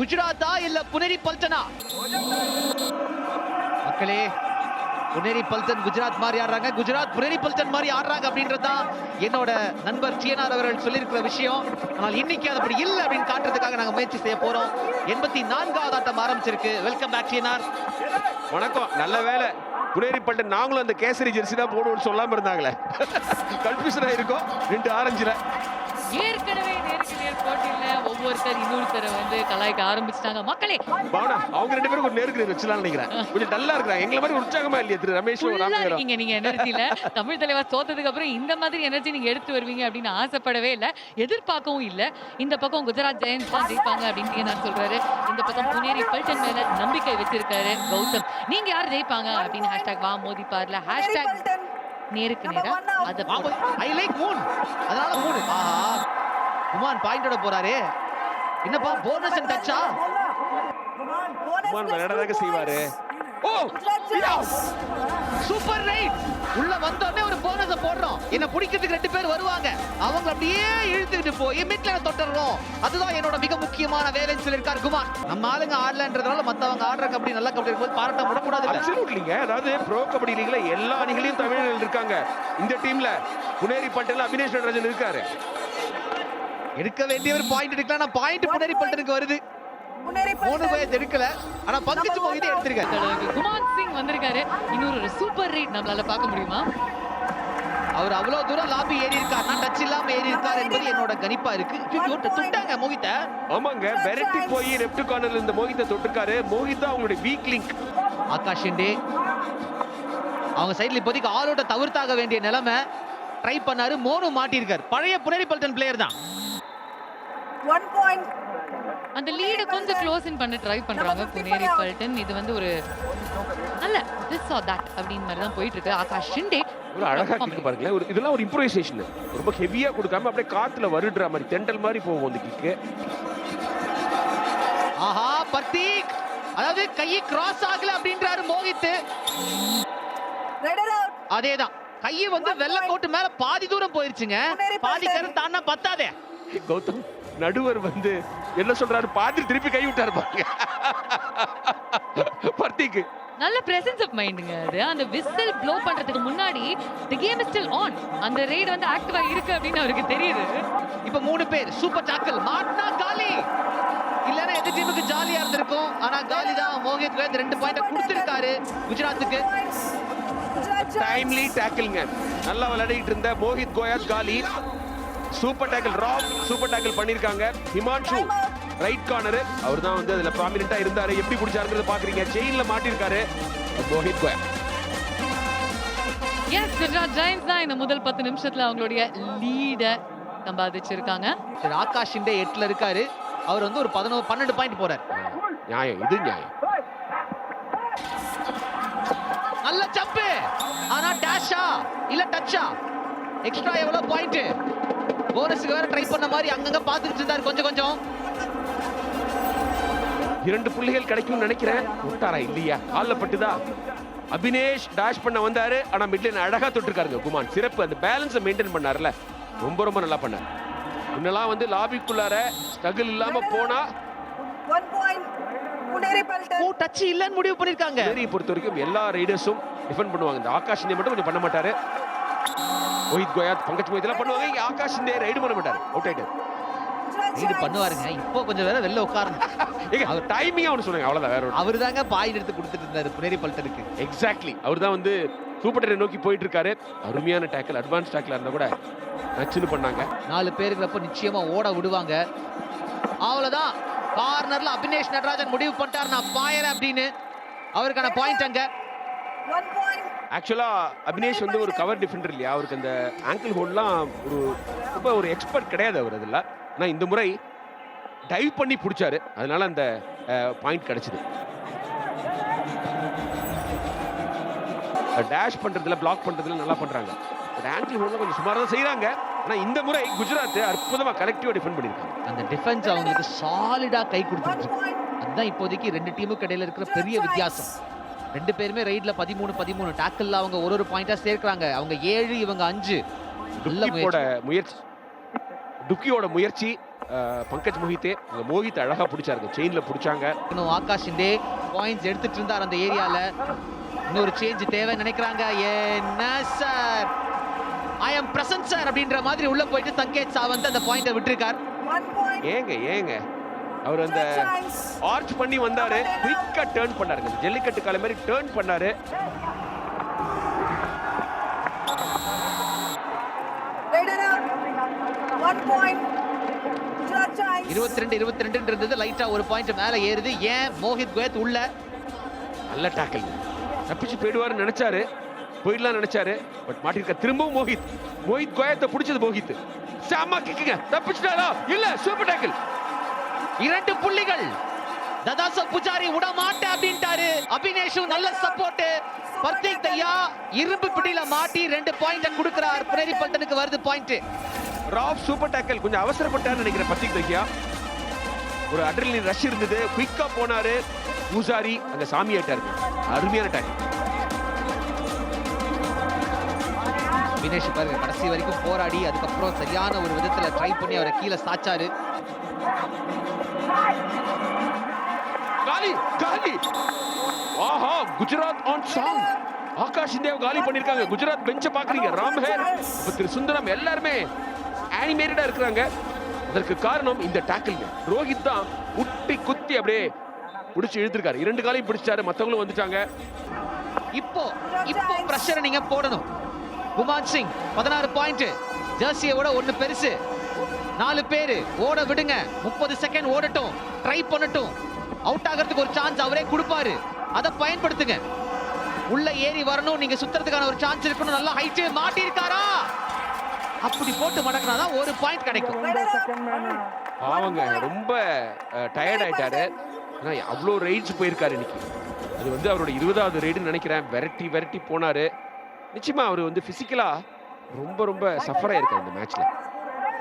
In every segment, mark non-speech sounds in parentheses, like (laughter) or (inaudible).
குஜராத்தா இல்ல புனேரி பல்டனா மக்களே புனேரி பல்டன் குஜராத் மாதிரி ஆடுறாங்க. குஜராத் புனேரி பல்டன் மாதிரி ஆடுறாங்க அப்படின்றதான் என்னோட நண்பர் டிஎன்ஆர் அவர்கள் சொல்லியிருக்கிற விஷயம். ஆனால் இன்னைக்கு அது அப்படி இல்லை அப்படின்னு காட்டுறதுக்காக நாங்க முயற்சி செய்ய போறோம். எண்பத்தி நான்காவது ஆட்டம் ஆரம்பிச்சிருக்கு. Welcome back TNR. வணக்கம். நல்ல வேலை புனேரி பல்டன் நாங்களும் அந்த கேசரி ஜெர்சி தான் போடுவோம்னு சொல்லாம இருந்தாங்களே. (laughs) கன்ஃபியூஷன் ஆயிருக்கோம். ரெண்டு ஆரஞ்சுல. ஏற்கனவே நேருக்கு நேர் போட்டியில ஒவ்வொருத்தர் இன்னொருத்தரை வந்து கலாய்க்க ஆரம்பிச்சிட்டாங்க. மக்களே பவனா அவங்க ரெண்டு பேரும் ஒரு நேருக்கு நேர் வச்சுலாம் நினைக்கிறேன். கொஞ்சம் டல்லா இருக்கிறாங்க. எங்களை மாதிரி உற்சாகமா இல்லையா திரு ரமேஷ் இருக்கீங்க நீங்க எனர்ஜில தமிழ் தலைவர் தோத்ததுக்கு அப்புறம் இந்த மாதிரி எனர்ஜி நீங்க எடுத்து வருவீங்க அப்படின்னு ஆசைப்படவே இல்ல. எதிர்பார்க்கவும் இல்ல. இந்த பக்கம் குஜராத் ஜெயன்ஸ் தான் ஜெயிப்பாங்க அப்படின்னு நான் சொல்றாரு. இந்த பக்கம் புனேரி பல்டன் மேல நம்பிக்கை வச்சிருக்காரு கௌதம். நீங்க யார் ஜெயிப்பாங்க அப்படின்னு ஹேஷ்டாக் வா மோதி பார்ல. ஹேஷ்டாக் நேருக்கு நேரா அத ஐ லைக் மூன் அதனால மூணு ஆஹா. குமான் பாயிண்டோட போறாரு. என்னப்பா போனஸ் அண்ட் டச்சா குமார் விளையாடதாக செய்வாரு. ஓ சூப்பர் ரைட் உள்ள போடுறோம் என்ன பிடிக்கிறதுக்கு ரெண்டு பேர் வருவாங்க. அவங்க அப்படியே இழுத்துக்கிட்டு போய் மிட்ல தொட்டுறோம். அதுதான் என்னோட மிக முக்கியமான வேலைன்னு சொல்லியிருக்காரு குமார். நம்ம ஆளுங்க ஆடலன்றதுனால மத்தவங்க ஆடுற கபடி நல்ல கபடி இருக்கும்போது பாராட்ட விடக்கூடாது. அப்சல்யூட்லிங்க அதாவது ப்ரோ கபடி லீக்ல எல்லா அணிகளையும் தமிழர்கள் இருக்காங்க. இந்த டீம்ல புனேரி பட்டன்ல அபினேஷ் நடராஜன் இருக்காரு. எடுக்க வேண்டியவர் பாயிண்ட் எடுக்கலாம் ஆனா பாயிண்ட் புனேரி பல்டனுக்கு வருது. மூணு பேர் எடுக்கல. ஆனா பங்குச்சு போய் எடுத்திருக்காரு. குமார் சிங் வந்திருக்காரு. இன்னொரு சூப்பர் ரேட் நம்மளால பார்க்க முடியுமா? அவர் அவ்வளவு தூரம் லாபி ஏறி இருக்கார். நான் டச் இல்லாம ஏறி இருக்கார் என்பது என்னோட கணிப்பா இருக்கு. தொட்டாங்க மோகித்த. ஆமாங்க வெரைட்டி போய் லெப்ட் கார்னர்ல இந்த மோகித்தை தொட்டிருக்காரு மோகித் தான் அவங்களுடைய வீக் லிங்க் ஆகாஷ் ஷெண்டே அவங்க சைடுல இப்போதைக்கு ஆல் அவுட்டை தவிர்த்தாக வேண்டிய நிலைமை. ட்ரை பண்ணாரு. மோனு மாட்டியிருக்கார். பழைய புனேரி பல்டன் பிளேயர் தான். அந்த லீட கொஞ்சம் க்ளோஸ் இன் பண்ண ட்ரை பண்றாங்க. புனேரி பல்டன் இது வந்து ஒரு நல்ல திஸ் ஆர் தட் அப்படின்னு மாதிரி தான் போயிட்டு இருக்கு ஆகாஷ் ஷிண்டே. ஒரு அழகா கிக்கு பாருங்களேன். ஒரு இதெல்லாம் ஒரு இம்ப்ரோவைசேஷன் ரொம்ப ஹெவியா கொடுக்காம அப்படியே காத்துல வருடுற மாதிரி தெண்டல் மாதிரி போகும் அந்த கிக்கு ஆஹா பர்தீக். அதாவது கை கிராஸ் ஆகல அப்படின்றாரு மோகித் அதேதான். கை வந்து வெள்ளை கோட்டு மேல பாதி தூரம் போயிருச்சுங்க. பாதி கரு தாண்டா பத்தாதே. கௌதம் நடுவர் வந்து என்ன சொல்றாரு? பாதி திருப்பி கை விட்டாரு பாருங்க. பர்த்திக்கு நல்ல பிரசன்ஸ் ஆஃப் மைண்டுங்க அது. அந்த விசில் ப்ளோ பண்றதுக்கு முன்னாடி the game is still on அந்த ரெய்டு வந்து ஆக்டிவா இருக்கு அப்படின்னு அவருக்கு தெரியுது. இப்ப மூணு பேர் சூப்பர் டாக்கிள் மாட்னா காலி. இல்லனா எதிர் டீமுக்கு ஜாலியா இருந்திருக்கும். ஆனா காலி தான் மோகித் கோயத் ரெண்டு பாயிண்ட் கொடுத்திருக்காரு குஜராத்துக்கு. டைம்லி டேக்கிள்ங்க நல்லா விளையாடிட்டு இருந்த மோஹித் கோயாத் காலி. சூப்பர் டேக்கிள் ராப் சூப்பர் டேக்கிள் பண்ணிருக்காங்க. ஹிமான்ஷு ரைட் கார்னர் அவர் தான் வந்து அதுல ப்ராமினெண்டா இருந்தாரு. எப்படி பிடிச்சாருங்கிறத பாக்குறீங்க செயின்ல மாட்டிருக்காரு. மோஹித் கோயா எஸ் குஜராத் ஜெயின்ஸ் தான் இந்த முதல் பத்து நிமிஷத்துல அவங்களுடைய லீட சம்பாதிச்சிருக்காங்க. சரி ஆகாஷ் ஷிண்டே எட்டுல இருக்காரு. அவர் வந்து ஒரு பதினோரு பன்னெண்டு பாயிண்ட் போறாரு. நியாயம் இது நியாயம். நல்ல ஜம்ப் ஆனா டேஷா இல்ல டச்சா எக்ஸ்ட்ரா எவ்வளவு பாயிண்ட் போனஸுக்கு வேற ட்ரை பண்ண மாதிரி அங்கங்க பாத்துக்கிட்டு இருந்தாரு. கொஞ்சம் கொஞ்சம். இரண்டு புள்ளிகள் கிடைக்கும்னு நினைக்கிறேன். விட்டாரா இல்லையா? கால்ல பட்டுதா? அபினேஷ் டாஷ் பண்ண வந்தாரு. ஆனா மிட்ல அழகா தொட்டிருக்காருங்க குமான் சிறப்பு. அந்த பேலன்ஸை மெயின்டைன் பண்ணார்ல. ரொம்ப ரொம்ப நல்லா பண்ணார். முன்னெல்லாம் வந்து லாபிக்குள்ளார ஸ்ட்ரகிள் இல்லாம போனா ஓ டச் இல்லன்னு முடிவு பண்ணிருக்காங்க. பொறுத்த வரைக்கும் எல்லா ரைடர்ஸும் டிஃபெண்ட் பண்ணுவாங்க. இந்த ஆகாஷ் இந்தியா மட்டும் கொஞ்சம் பண்ண மாட்டாரு. மோஹித் கோயாத் பங்கஜ் மோஹித் எல்லாம் பண்ணுவாங்க. ஆகாஷ் இந்தியா ரைடு பண்ண மாட்டாரு. அவுட் ஆயிட்டாரு. இது பண்ணுவாருங்க. இப்போ கொஞ்சம் வேற வெளில உட்காரணும் (laughs) ஏங்க அவர் டைமிங் அவனு சொன்னாங்க அவ்வளவுதான் வேற அவரு தாங்க பாயிண்ட் எடுத்து கொடுத்துட்டு இருந்தாரு புனேரி பல்டனுக்கு. எக்ஸாக்ட்லி அவர் தான் வந்து சூப்பர் டென்னை நோக்கி போயிட்டு இருக்காரு அருமையான டேக்கிள் அட்வான்ஸ் டேக்கிள் இருந்தா கூட நச்சுன்னு பண்ணாங்க. நாலு பேருக்கிறப்ப நிச்சயமா ஓட விடுவாங்க. அவ்வளவுதான். கார்னர்ல அபினேஷ் நடராஜன் முடிவு பண்ணிட்டார் நான் பாயறேன் அப்படின்னு. அவருக்கான பாயிண்ட் அங்க. ஆக்சுவலாக அபினேஷ் வந்து ஒரு கவர் டிஃபெண்டர் இல்லையா? அவருக்கு அந்த ஆங்கிள் ஹோல்ட்லாம் ஒரு ரொம்ப ஒரு எக்ஸ்பர்ட் கிடையாது அவர் அதில். ஆனால் இந்த முறை டைவ் பண்ணி பிடிச்சாரு. அதனால அந்த பாயிண்ட் கிடச்சிது. டேஷ் பண்ணுறதுல பிளாக் பண்ணுறதுல நல்லா பண்ணுறாங்க ஆங்கிள் ஹோல்டில் கொஞ்சம் சுமாராக தான் செய்கிறாங்க ஆனால் இந்த முறை குஜராத் அற்புதமாக கலெக்டிவாக டிஃபெண்ட் பண்ணியிருக்காங்க. அந்த டிஃபென்ஸ் அவங்களுக்கு சாலிடாக கை கொடுத்துருக்கு அதுதான் இப்போதைக்கு ரெண்டு டீமுக்கு இடையில இருக்கிற பெரிய வித்தியாசம். ரெண்டு பேருமே ரைட்ல பதிமூணு பதிமூணு. டேக்கிள்ல அவங்க ஒரு ஒரு பாயிண்டா சேர்க்கறாங்க. அவங்க ஏழு இவங்க அஞ்சு. முயற்சி. முயற்சி. டுக்கியோட முயற்சி பங்கஜ் மோஹித்தே. அங்க மோஹித் அழகா பிடிச்சாருங்க. செயின்ல பிடிச்சாங்க. இன்னும் ஆகாஷ் இண்டே பாயிண்ட்ஸ் எடுத்துட்டு இருந்தார் அந்த ஏரியால. இன்னொரு சேஞ்ச் தேவை நினைக்கிறாங்க. என்ன sir? I am present sir அப்படின்ற மாதிரி உள்ள போயிட்டு சங்கேத் சாவந்த் அந்த பாயிண்ட விட்டுருக்கார். ஏங்க ஏங்க. அவர் அந்த. ஆர்ச் பண்ணி வந்தாரு. குயிக்கா டேர்ன் பண்ணாருங்க. இந்த ஜல்லிக்கட்டு காலை மாதிரி டேர்ன் பண்ணாரு. இருபத்தி ரெண்டு இருபத்தி ரெண்டு இருந்தது லைட்டா ஒரு பாயிண்ட் மேல ஏறுது. ஏன்? மோஹித் கோயத் உள்ள. நல்ல டாக்கிள் தப்பிச்சு போயிடுவாருன்னு நினைச்சாரு. போயிடலாம் நினைச்சாரு. பட் மாட்டிருக்க திரும்பவும் மோஹித் மோஹித் கோயத்தை பிடிச்சது மோஹித் சாமா கிக்குங்க தப்பிச்சிட்டாரா? இல்ல சூப்பர் டாக்கிள் இரண்டு புள்ளிகள். ததாச புஜாரி விட மாட்டேன் அப்படின்ட்டாரு. அபினேஷு நல்ல சப்போர்ட் பர்தீக் தையா இரும்பு பிடியில மாட்டி ரெண்டு பாயிண்ட கொடுக்கிறார். புனேரி பல்டனுக்கு வருது பாயிண்ட் ராவ் சூப்பர் டாக்கிள் கொஞ்சம் அவசரப்பட்டான்னு நினைக்கிறேன் பத்திக் தக்கியா ஒரு அட்ரிலின் ரஷ் இருந்தது. குயிக்கா போனாரு. பூசாரி அங்க சாமி ஆயிட்டாரு அருமையான டாக்கிள் வினேஷ் பாருங்க கடைசி வரைக்கும் போராடி அதுக்கப்புறம் சரியான ஒரு விதத்துல ட்ரை பண்ணி அவரை கீழே சாச்சாரு. காலி காலி. ஆஹா குஜராத் ஆன் சாங் ஆகாஷ் இந்தியாவை காலி பண்ணிருக்காங்க. குஜராத் பெஞ்ச பாக்குறீங்க. ராம்ஹேர் திரு சுந்தரம் எல்லாருமே அனிமேட்டடா இருக்கிறாங்க. அதற்கு காரணம் இந்த டாக்கிள்ங்க ரோஹித் தான் குட்டி குத்தி அப்படியே பிடிச்சு இழுத்திருக்காரு. இரண்டு காலையும் பிடிச்சாரு மத்தவங்களும் வந்துட்டாங்க. இப்போ இப்போ பிரஷரை நீங்க போடணும். குமார் சிங் பதினாறு பாயிண்ட் ஜெர்சியை விட ஒன்னு பெருசு. நாலு பேரு. ஓட விடுங்க. முப்பது செகண்ட் ஓடட்டும். ட்ரை பண்ணட்டும். அவுட் ஆகிறதுக்கு ஒரு சான்ஸ் அவரே கொடுப்பாரு. அதை பயன்படுத்துங்க. உள்ள ஏறி வரணும். நீங்க சுத்துறதுக்கான ஒரு சான்ஸ் இருக்கணும். நல்லா ஹைட் மாட்டி இருக்காரா அப்படி போட்டு மடக்கினாதான் ஒரு பாயிண்ட் கிடைக்கும். பாவங்க ரொம்ப டயர்ட் ஆயிட்டாரு. ஆனா அவ்வளோ ரைட்ஸ் போயிருக்காரு இன்னைக்கு. அது வந்து அவரோட இருபதாவது ரைடுன்னு நினைக்கிறேன். விரட்டி விரட்டி போனாரு. நிச்சயமா அவர் வந்து பிசிக்கலா ரொம்ப ரொம்ப சஃபர் ஆயிருக்காரு இந்த மேட்ச்ல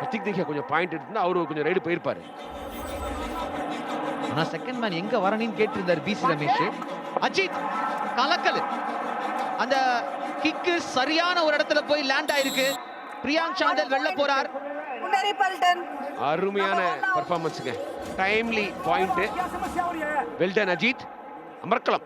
பத்திக் தேக்கியா கொஞ்சம் பாயிண்ட் எடுத்துனா அவரு கொஞ்சம் ரைடு போயிருப்பாரு. ஆனா செகண்ட் மேன் எங்க வரணும்னு கேட்டிருந்தார் பிசி ரமேஷ். அஜித் கலக்கல். அந்த கிக்கு சரியான ஒரு இடத்துல போய் லேண்ட் ஆயிருக்கு. பிரியாங்க் சாந்தல் வெளில போறார். அருமையான பர்ஃபார்மன்ஸுங்க timely point well done Ajit. அமர்க்கலாம்.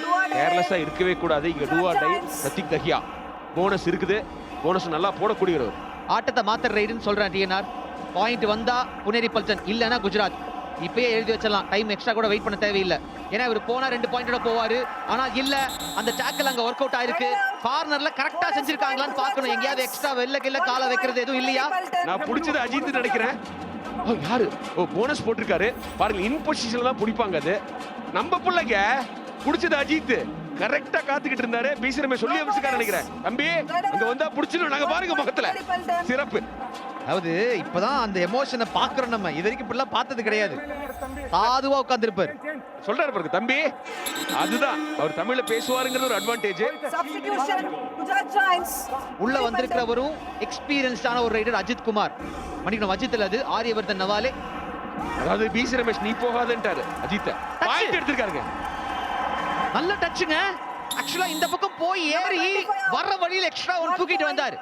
Duade. கேர்லெஸ்ஸா இருக்கவே கூடாது. இங்க do or die Sadiq Dahiya. Bonus இருக்குது. போனஸ் நல்லா போடக்கூடியவர் ஆட்டத்தை மாத்தர் ரைடுன்னு சொல்றேன் டிஎன்ஆர். பாயிண்ட் வந்தா புனேரி பல்சன் இல்லைன்னா குஜராத். இப்பயே எழுதி வச்சிடலாம். டைம் எக்ஸ்ட்ரா கூட வெயிட் பண்ண தேவையில்லை. ஏன்னா இவர் போனா ரெண்டு பாயிண்டோட போவாரு. ஆனா இல்ல அந்த டேக்கிள் அங்க ஒர்க் அவுட் ஆயிருக்கு கார்னர்ல கரெக்டா செஞ்சிருக்காங்களான்னு பார்க்கணும். எங்கேயாவது எக்ஸ்ட்ரா வெள்ள கில்ல காலை வைக்கிறது எதுவும் இல்லையா? நான் பிடிச்சது அஜித் நினைக்கிறேன். ஓ யாரு? ஓ போனஸ் போட்டிருக்காரு. பாருங்க இன் பொசிஷன்ல தான் பிடிப்பாங்க அது. நம்ம பிள்ளைங்க பிடிச்சது அஜித் கரெக்டா காத்துக்கிட்டு இருந்தாரு. பீசிரமே சொல்லி அமைச்சிருக்காரு நினைக்கிறேன். தம்பி அங்க வந்தா பிடிச்சிடும் நாங்க பாருங்க முகத்துல. சிறப்பு. அதாவது இப்பதான் அந்த எமோஷனை பாக்குறோம் நம்ம. இது வரைக்கும் இப்படிலாம் பார்த்தது கிடையாது. சாதுவா உட்கார்ந்திருப்பாரு. சொல்றாரு பாருங்க தம்பி. அதுதான். அவர் தமிழ்ல பேசுவாருங்கிறது ஒரு அட்வான்டேஜ். உள்ள வந்திருக்கிறவரும் எக்ஸ்பீரியன்ஸ்டான ஒரு ரைடர் அஜித் குமார். மணிக்கணும் அஜித் இல்ல அது ஆரியவர்தன் நவாலே. அதாவது பிசி ரமேஷ் நீ போகாதன்ட்டாரு அஜித்த. பாயிண்ட் எடுத்திருக்காருங்க. நல்ல டச்சுங்க ஆக்சுவலா இந்த பக்கம் போய் ஏறி வர்ற வழியில எக்ஸ்ட்ரா ஒன் தூக்கிட்டு வந்தாரு.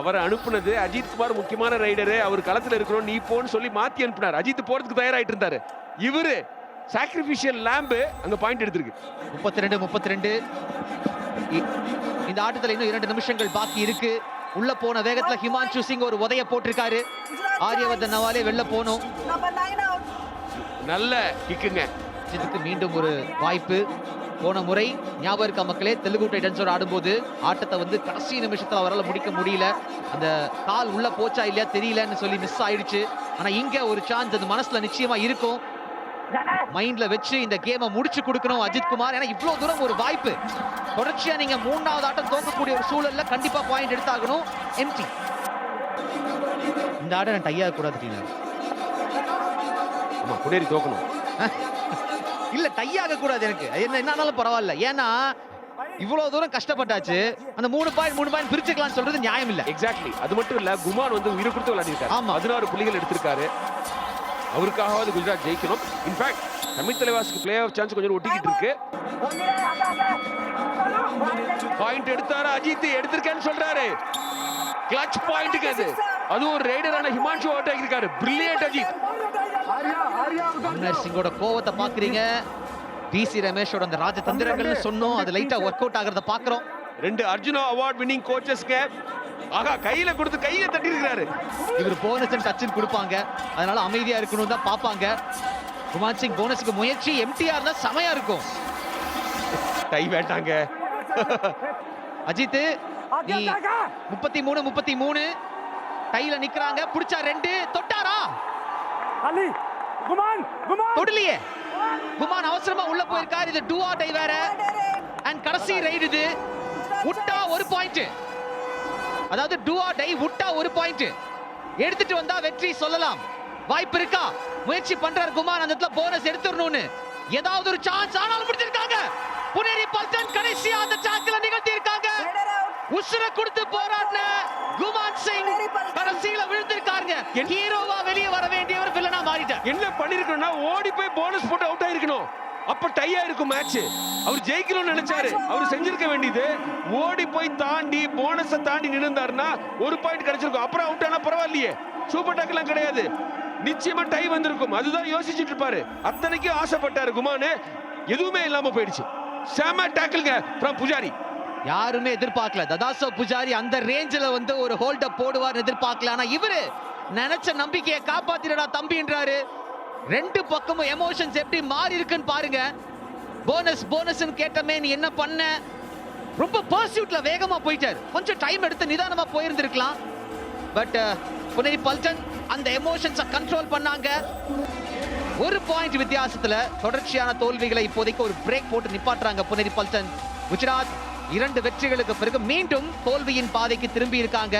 அவரை அனுப்புனது அஜித் குமார் முக்கியமான ரைடரு அவர் களத்துல இருக்கிறோம் நீ போன்னு சொல்லி மாத்தி அனுப்புனார். அஜித் போறதுக்கு தயாராயிட்டு இருந்தாரு. இவரு சாக்ரிபிஷியல் லேம்பு அங்க பாயிண்ட் எடுத்திருக்கு. முப்பத்தி ரெண்டு முப்பத்தி ரெண்டு இந்த ஆட்டத்துல இன்னும் இரண்டு நிமிஷங்கள் பாக்கி இருக்கு. உள்ள போன வேகத்துல ஹிமான்ஷு சிங் ஒரு உதைய போட்டிருக்காரு. ஆரியவர்தன். நவாலே வெளில போனோம். நல்ல கிக்குங்க அஜித்துக்கு மீண்டும் ஒரு வாய்ப்பு. போன முறை ஞாபகம் இருக்கா மக்களே? தெலுங்கு டைட்டன்ஸோட ஆடும்போது ஆட்டத்தை வந்து கடைசி நிமிஷத்துல அவரால் முடிக்க முடியல. அந்த கால் உள்ள போச்சா இல்லையா தெரியலன்னு சொல்லி மிஸ் ஆயிடுச்சு. ஆனா இங்க ஒரு சான்ஸ் அது மனசுல நிச்சயமா இருக்கும். மைண்ட்ல வச்சு இந்த கேமை முடிச்சு கொடுக்கணும் அஜித் குமார். ஏன்னா இவ்வளவு தூரம் ஒரு வாய்ப்பு. தொடர்ச்சியா நீங்க மூணாவது ஆட்டம் தோக்கக்கூடிய ஒரு சூழல்ல கண்டிப்பா பாயிண்ட் எடுத்தாகணும். எம்டி இந்த ஆட்டம் டையாக கூடாது ஆமா புனேரி தோக்கணும். இல்ல டை ஆக கூடாது எனக்கு. என்ன என்னாலும் பரவாயில்ல. ஏன்னா இவ்வளவு தூரம் கஷ்டப்பட்டாச்சு. அந்த மூணு பாயிண்ட் மூணு பாயிண்ட் பிரிச்சுக்கலாம்னு சொல்றது நியாயம் இல்ல. எக்ஸாக்ட்லி அது மட்டும் இல்ல குமான் வந்து உயிரை கொடுத்து விளையாடிருக்காரு. ஆமா. பதினாறு புள்ளிகள் எடுத்திருக்காரு. அவருக்காகவாவது குஜராத் ஜெயிக்கணும். இன்ஃபேக்ட் தமிழ் தலைவாசுக்கு பிளே ஆஃப் சான்ஸ் கொஞ்சம் ஒட்டிக்கிட்டு இருக்கு. பாயிண்ட் எடுத்தாரு அஜித் எடுத்திருக்கேன்னு சொல்றாரு. கிளட்ச் பாயிண்ட்டுக்கு அது. அதுவும் ஒரு ரைடரான ஹிமான்ஷு அவுட் ஆகியிருக்காரு பிரில்லியன்ட் அஜித் சிங்கோட கோவத்தை பாக்குறீங்க பிசி ரமேஷோட அந்த ராஜதந்திரங்கள்னு சொன்னோம். அது லைட்டா ஒர்க் அவுட் ஆகுறத பாக்குறோம் ரெண்டு அர்ஜுனா அவார்ட் வின்னிங் கோச்சஸ்க்கு ஆகா கையில கொடுத்து கையில தட்டி இருக்காரு இவர் போனஸ் டச்சுன்னு கொடுப்பாங்க. அதனால அமைதியா இருக்கணும் தான் பாப்பாங்க குமார் சிங் போனஸுக்கு முயற்சி. எம்டிஆர் தான் செமையா இருக்கும். டை வேட்டாங்க அஜித் நீ முப்பத்தி மூணு முப்பத்தி மூணு. கையில நிக்கிறாங்க. புடிச்சா ரெண்டு தொட்டாரா? Guman, Guman. தொடலையே. குமான்! அவசரமா உள்ள போயிருக்காரு. இது டூ ஆர் டை வேற. அண்ட் கடைசி ரைடு இது. விட்டா ஒரு பாயிண்ட் அதாவது டூ ஆர் டை விட்டா ஒரு பாயிண்ட் எடுத்துட்டு வந்தா வெற்றி சொல்லலாம். வாய்ப்பு இருக்கா? முயற்சி பண்றாரு குமார் அந்த இடத்துல போனஸ் எடுத்துடணும்னு. ஏதாவது ஒரு சான்ஸ் ஆனாலும் முடிச்சிருக்காங்க. உசுர கொடுத்து போராடின குமான் சிங் கடைசியில விழுந்திருக்காருங்க. ஹீரோவா வெளியே வர வேண்டியவர் வில்லனா மாறிட்டார். என்ன பண்ணிருக்கணும்னா ஓடி போய் போனஸ் போட்டு அவுட் ஆயிருக்கணும். அப்ப டை ஆயிருக்கும் மேட்ச் அவர் ஜெயிக்கணும்னு நினைச்சாரு. அவர் செஞ்சிருக்க வேண்டியது ஓடி போய் தாண்டி போனஸ தாண்டி நின்னுந்தாருன்னா ஒரு பாயிண்ட் கிடைச்சிருக்கும். அப்புறம் அவுட் ஆனா பரவாயில்லையே. சூப்பர் டேக்கெல்லாம் கிடையாது. நிச்சயமா டை வந்திருக்கும். அதுதான் யோசிச்சுட்டு இருப்பாரு. அத்தனைக்கும் ஆசைப்பட்டாரு குமானு எதுவுமே இல்லாம போயிடுச்சு. செம டேக்கிள்ங்க ஃப்ரம் புஜாரி. யாருமே எதிர்பார்க்கல. ததாசோ புஜாரி அந்த ரேஞ்சில் வந்து ஒரு ஹோல்ட் போடுவார் எதிர்பார்க்கல. ஆனா இவரு நினைச்ச நம்பிக்கையை காப்பாத்திரடா தம்பின்றாரு. ரெண்டு பக்கமும் எமோஷன்ஸ் எப்படி மாறி இருக்குன்னு பாருங்க. போனஸ் போனஸ்னு கேட்டமே நீ என்ன பண்ண? ரொம்ப பர்சியூட்ல வேகமா போயிட்டார். கொஞ்சம் டைம் எடுத்து நிதானமா போயிருந்திருக்கலாம். பட் uh, புனேரி பல்டன் அந்த எமோஷன்ஸை கண்ட்ரோல் பண்ணாங்க. ஒரு பாயிண்ட் வித்தியாசத்துல தொடர்ச்சியான தோல்விகளை இப்போதைக்கு ஒரு பிரேக் போட்டு நிப்பாட்டுறாங்க புனேரி பல்டன். குஜராத் இரண்டு வெற்றிகளுக்கு பிறகு மீண்டும் தோல்வியின் பாதைக்கு திரும்பி இருக்காங்க